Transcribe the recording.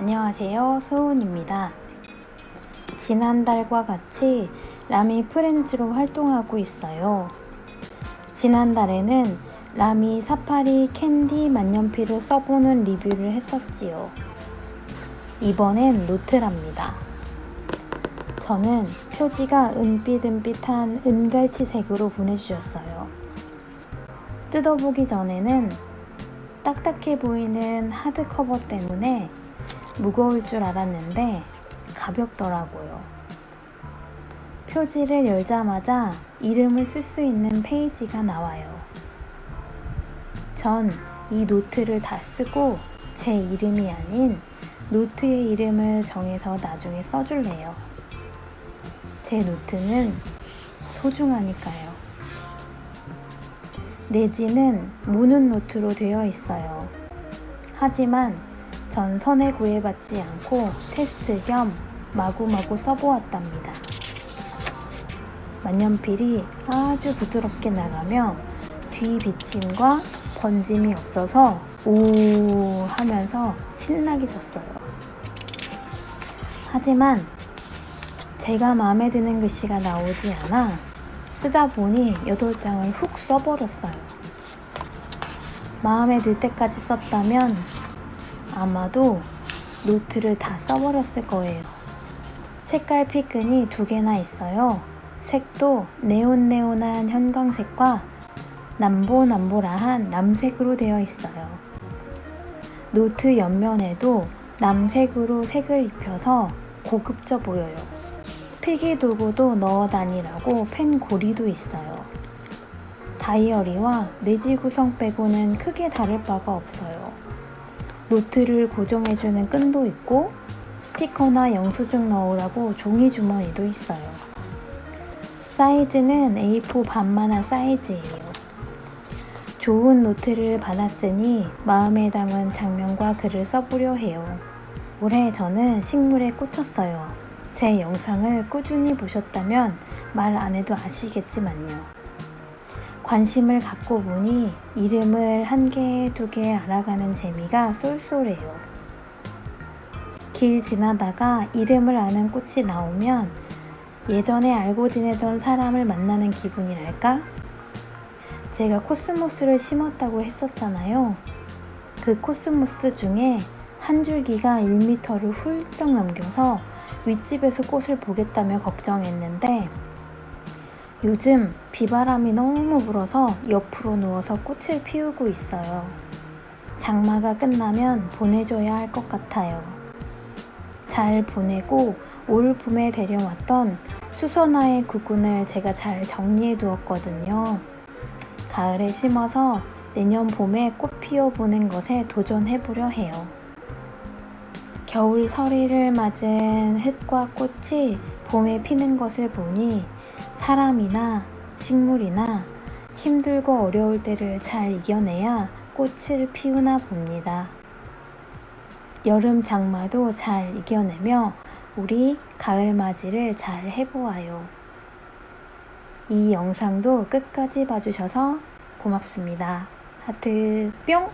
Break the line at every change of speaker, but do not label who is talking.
안녕하세요. 소은입니다. 지난달과 같이 라미 프렌즈로 활동하고 있어요. 지난달에는 라미 사파리 캔디 만년필을 써보는 리뷰를 했었지요. 이번엔 노트랍니다. 저는 표지가 은빛은빛한 은갈치색으로 보내주셨어요. 뜯어보기 전에는 딱딱해 보이는 하드커버 때문에 무거울 줄 알았는데 가볍더라고요. 표지를 열자마자 이름을 쓸 수 있는 페이지가 나와요. 전 이 노트를 다 쓰고 제 이름이 아닌 노트의 이름을 정해서 나중에 써줄래요. 제 노트는 소중하니까요. 내지는 무는 노트로 되어 있어요. 하지만 전 선에 구애받지 않고 테스트 겸 마구마구 써보았답니다. 만년필이 아주 부드럽게 나가며 뒤 비침과 번짐이 없어서 오 하면서 신나게 썼어요. 하지만 제가 마음에 드는 글씨가 나오지 않아 쓰다 보니 8장을 훅 써버렸어요. 마음에 들 때까지 썼다면 아마도 노트를 다 써버렸을 거예요. 색깔 피끈이 두 개나 있어요. 색도 네온네온한 현광색과 남보남보라한 남색으로 되어 있어요. 노트 옆면에도 남색으로 색을 입혀서 고급져 보여요. 필기 도구도 넣어 다니라고 펜 고리도 있어요. 다이어리와 내지 구성 빼고는 크게 다를 바가 없어요. 노트를 고정해주는 끈도 있고 스티커나 영수증 넣으라고 종이 주머니도 있어요. 사이즈는 A4 반만한 사이즈예요. 좋은 노트를 받았으니 마음에 담은 장면과 글을 써보려 해요. 올해 저는 식물에 꽂혔어요. 제 영상을 꾸준히 보셨다면 말 안 해도 아시겠지만요. 관심을 갖고 보니 이름을 한 개, 두 개 알아가는 재미가 쏠쏠해요. 길 지나다가 이름을 아는 꽃이 나오면 예전에 알고 지내던 사람을 만나는 기분이랄까? 제가 코스모스를 심었다고 했었잖아요. 그 코스모스 중에 한 줄기가 1m를 훌쩍 넘겨서 윗집에서 꽃을 보겠다며 걱정했는데 요즘 비바람이 너무 불어서 옆으로 누워서 꽃을 피우고 있어요. 장마가 끝나면 보내줘야 할 것 같아요. 잘 보내고 올 봄에 데려왔던 수선화의 구근을 제가 잘 정리해 두었거든요. 가을에 심어서 내년 봄에 꽃 피워보는 것에 도전해보려 해요. 겨울 서리를 맞은 흙과 꽃이 봄에 피는 것을 보니 사람이나 식물이나 힘들고 어려울 때를 잘 이겨내야 꽃을 피우나 봅니다. 여름 장마도 잘 이겨내며 우리 가을 맞이를 잘 해보아요. 이 영상도 끝까지 봐주셔서 고맙습니다. 하트 뿅!